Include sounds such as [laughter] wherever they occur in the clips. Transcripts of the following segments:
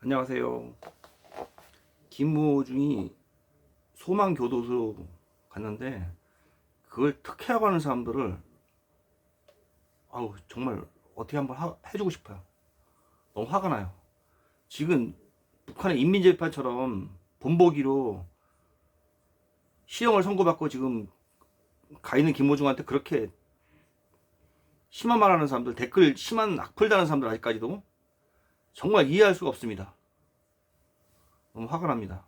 안녕하세요. 김무중이 소망교도소 갔는데 그걸 특혜하고 하는 사람들을 아우 정말 어떻게 한번 하- 해주고 싶어요. 너무 화가 나요. 지금 북한의 인민재판처럼 본보기로 시형을 선고받고 지금 가 있는 김무중한테 그렇게 심한 말하는 사람들 댓글 심한 악플 다는 사람들 아직까지도 정말 이해할 수가 없습니다. 너무 화가 납니다.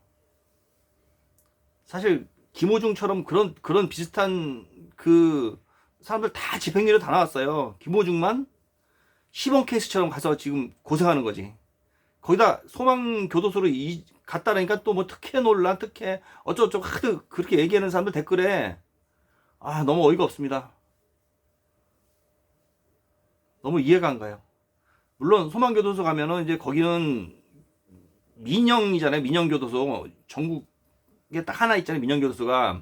사실 김호중처럼 그런 그런 비슷한 그 사람들 다 집행유예 다 나왔어요. 김호중만 시범 케이스처럼 가서 지금 고생하는 거지. 거기다 소망 교도소로 이, 갔다니까 또 뭐 특혜 논란, 특혜 어쩌고저쩌고 하도 그렇게 얘기하는 사람들 댓글에 아 너무 어이가 없습니다. 너무 이해가 안 가요. 물론 소망교도소 가면은 이제 거기는 민영이잖아요. 민영교도소 전국에 딱 하나 있잖아요. 민영교도소가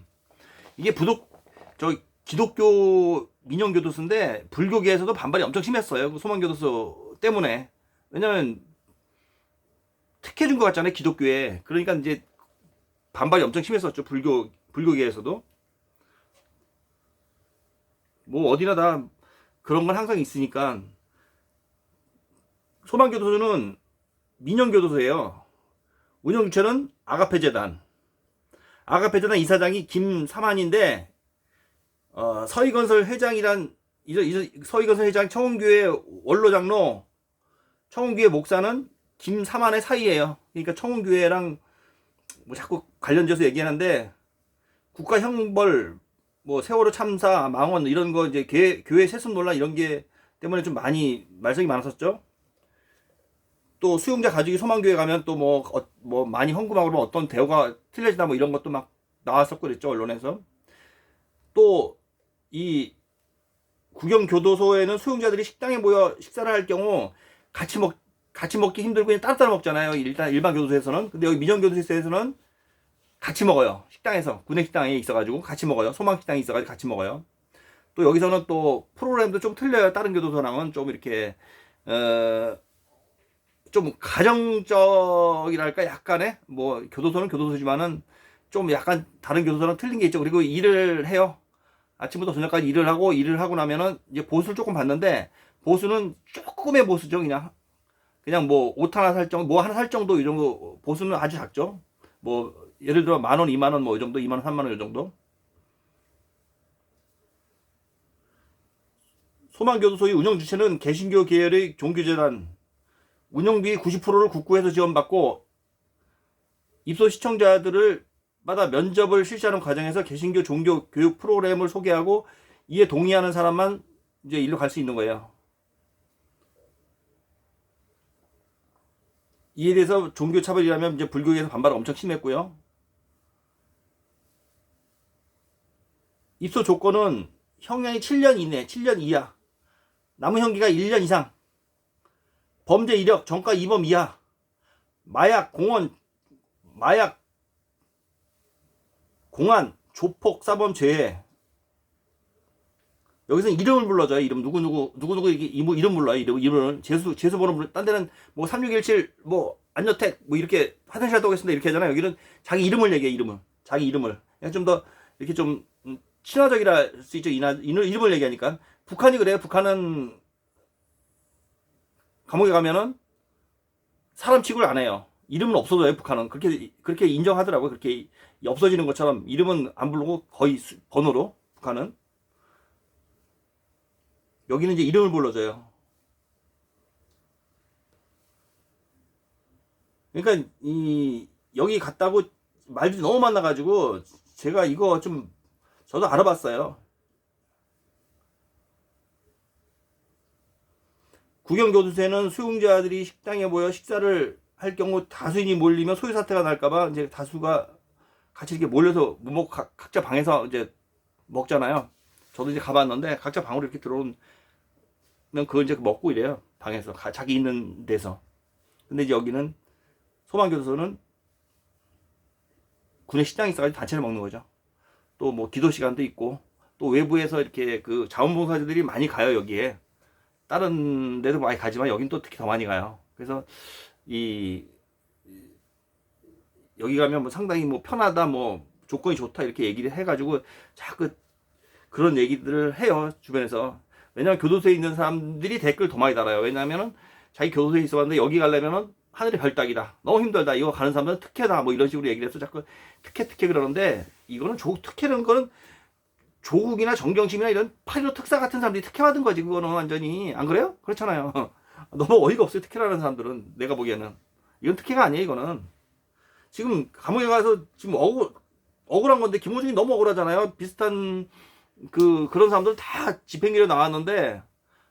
이게 부독 저 기독교 민영교도소인데 불교계에서도 반발이 엄청 심했어요. 그 소망교도소 때문에 왜냐면 특혜 준 것 같잖아요. 기독교에 그러니까 이제 반발이 엄청 심했었죠. 불교 불교계에서도 뭐 어디나 다 그런 건 항상 있으니까 소망교도소는 민영교도소예요. 운영주체는 아가페재단. 아가페재단 이사장이 김삼한인데 어, 서희건설 회장이란 서희건설 회장 청운교회 원로장로 청운교회 목사는 김삼한의 사이예요. 그러니까 청운교회랑 뭐 자꾸 관련돼서 얘기하는데 국가 형벌 뭐 세월호 참사 망원 이런 거 이제 교회 세습 논란 이런 게 때문에 좀 많이 말썽이 많았었죠. 또 수용자 가족이 소망교회 가면 또뭐뭐 많이 헌금하고 그러면 어떤 대우가 틀려지다 뭐 이런 것도 막 나왔었고 그랬죠 언론에서. 또 이 구경 교도소에는 수용자들이 식당에 모여 식사를 할 경우 같이 먹 같이 먹기 힘들고 그냥 따로따로 먹잖아요. 일단 일반 교도소에서는. 근데 여기 민영 교도소에서는 같이 먹어요. 식당에서. 구내 식당에 있어가지고 같이 먹어요. 소망 식당에 있어가지고 같이 먹어요. 또 여기서는 또 프로그램도 좀 틀려요. 다른 교도소랑은 좀 이렇게 어. 좀 가정적이랄까 약간의 뭐 교도소는 교도소지만은 좀 약간 다른 교도소랑 틀린 게 있죠. 그리고 일을 해요. 아침부터 저녁까지 일을 하고 일을 하고 나면은 이제 보수를 조금 받는데 보수는 조금의 보수죠. 그냥 그냥 뭐 옷 하나 살 정도, 뭐 하나 살 정도 이 정도 보수는 아주 작죠. 뭐 예를 들어 만 원, 이만 원 뭐 이 정도, 이만 원, 삼만 원 이 정도. 소망교도소의 운영 주체는 개신교 계열의 종교재단 운영비 90%를 국고에서 지원받고 입소 시청자들을 마다 면접을 실시하는 과정에서 개신교 종교 교육 프로그램을 소개하고 이에 동의하는 사람만 이제 일로 갈 수 있는 거예요. 이에 대해서 종교 차별이라면 이제 불교에서 반발을 엄청 심했고요. 입소 조건은 형량이 7년 이내, 7년 이하, 남은 형기가 1년 이상, 범죄 이력, 정가 2범 이하, 마약, 공원, 마약, 공안, 조폭, 사범, 죄. 여기서 이름을 불러줘요. 이름 누구 누구 누구 누구 이렇게 이름 불러요. 이름 이름을 재수 재수 번호 불러. 딴 데는 뭐 3617, 뭐 안여택, 뭐 이렇게 화장실 갔다 오겠습니다. 이렇게 하잖아요. 여기는 자기 이름을 얘기해. 이름을 자기 이름을. 좀 더 이렇게 좀 음, 친화적이라 할 수 있죠. 이나 이름 이름을 얘기하니까 북한이 그래요. 북한은 감옥에 가면은 사람 취급을 안 해요. 이름은 없어져요, 북한은. 그렇게, 그렇게 인정하더라고요. 그렇게 없어지는 것처럼 이름은 안 부르고 거의 수- 번호로, 북한은. 여기는 이제 이름을 불러줘요. 그러니까, 이, 여기 갔다고 말들이 너무 많아가지고, 제가 이거 좀, 저도 알아봤어요. 구경교도소에는 수용자들이 식당에 모여 식사를 할 경우 다수인이 몰리면 소유 사태가 날까봐 이제 다수가 같이 이렇게 몰려서 뭐 각자 방에서 이제 먹잖아요. 저도 이제 가봤는데 각자 방으로 이렇게 들어오면 그걸 이제 먹고 이래요. 방에서 가- 자기 있는 데서. 근데 이제 여기는 소방교도소는 군의 식당이 있어가지고 단체를 먹는 거죠. 또 뭐 기도 시간도 있고 또 외부에서 이렇게 그 자원봉사자들이 많이 가요 여기에. 다른 데도 많이 가지만 여긴 또 특히 더 많이 가요. 그래서 이 여기 가면 뭐 상당히 뭐 편하다 뭐 조건이 좋다 이렇게 얘기를 해가지고 자꾸 그런 얘기들을 해요 주변에서. 왜냐면 교도소에 있는 사람들이 댓글 더 많이 달아요. 왜냐면은 자기 교도소에 있어봤는데 여기 가려면은 하늘의 별따기다. 너무 힘들다. 이거 가는 사람들은 특혜다. 뭐 이런 식으로 얘기를 해서 자꾸 특혜 특혜 그러는데 이거는 조 특혜라는 거는 조국이나 정경심이나 이런 8.15 특사 같은 사람들이 특혜 받은 거지 그거는 완전히. 안 그래요? 그렇잖아요. [laughs] 너무 어이가 없어요 특혜라는 사람들은 내가 보기에는. 이건 특혜가 아니에요 이거는. 지금 감옥에 가서 지금 억울 억울한 건데 김호중이 너무 억울하잖아요. 비슷한 그 그런 사람들 다 집행기로 나왔는데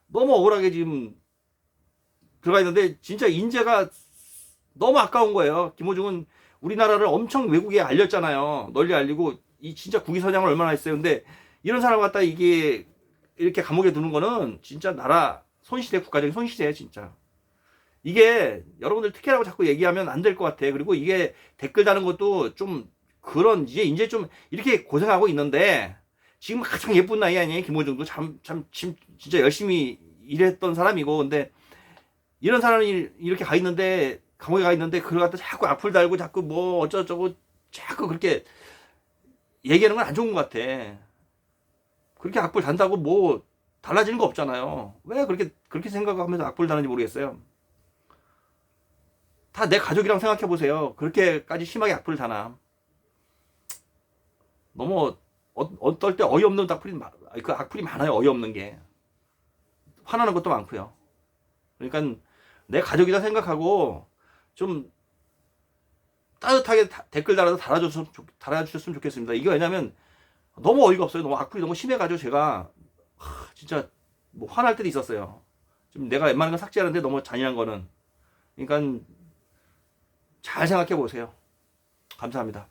너무 억울하게 지금 들어가 있는데 진짜 인재가 너무 아까운 거예요. 김호중은 우리나라를 엄청 외국에 알렸잖아요. 널리 알리고 이 진짜 국위선양을 얼마나 했어요. 근데 이런 사람 갖다 이게 이렇게 감옥에 두는 거는 진짜 나라 손실이에요 국가적인 손실이에요 진짜 이게 여러분들 특혜라고 자꾸 얘기하면 안 될 것 같아. 그리고 이게 댓글 다는 것도 좀 그런 이제 이제 좀 이렇게 고생하고 있는데 지금 가장 예쁜 나이 아니에요 김호중도 참 참 진짜 열심히 일했던 사람이고 근데 이런 사람이 이렇게 가 있는데 감옥에 가 있는데 그걸 갖다 자꾸 악플 달고 자꾸 뭐 어쩌고저쩌고 자꾸 그렇게 얘기하는 건 안 좋은 것 같아. 그렇게 악플 단다고 뭐 달라지는 거 없잖아요. 왜 그렇게 그렇게 생각하면서 악플 다는지 모르겠어요. 다 내 가족이랑 생각해 보세요. 그렇게까지 심하게 악플을 다나. 너무 어, 어떨 때 어이없는 악플이 많- 그 악플이 많아요. 어이없는 게 화나는 것도 많고요. 그러니까 내 가족이다 생각하고 좀 따뜻하게 다- 댓글 달아서 달아줬으면 좋, 달아주셨으면 좋겠습니다. 이게 왜냐면 너무 어이가 없어요. 너무 악플이 너무 심해가지고 제가 하, 진짜 뭐 화날 때도 있었어요. 지금 내가 웬만한 건 삭제하는데 너무 잔인한 거는. 그러니까 잘 생각해 보세요. 감사합니다.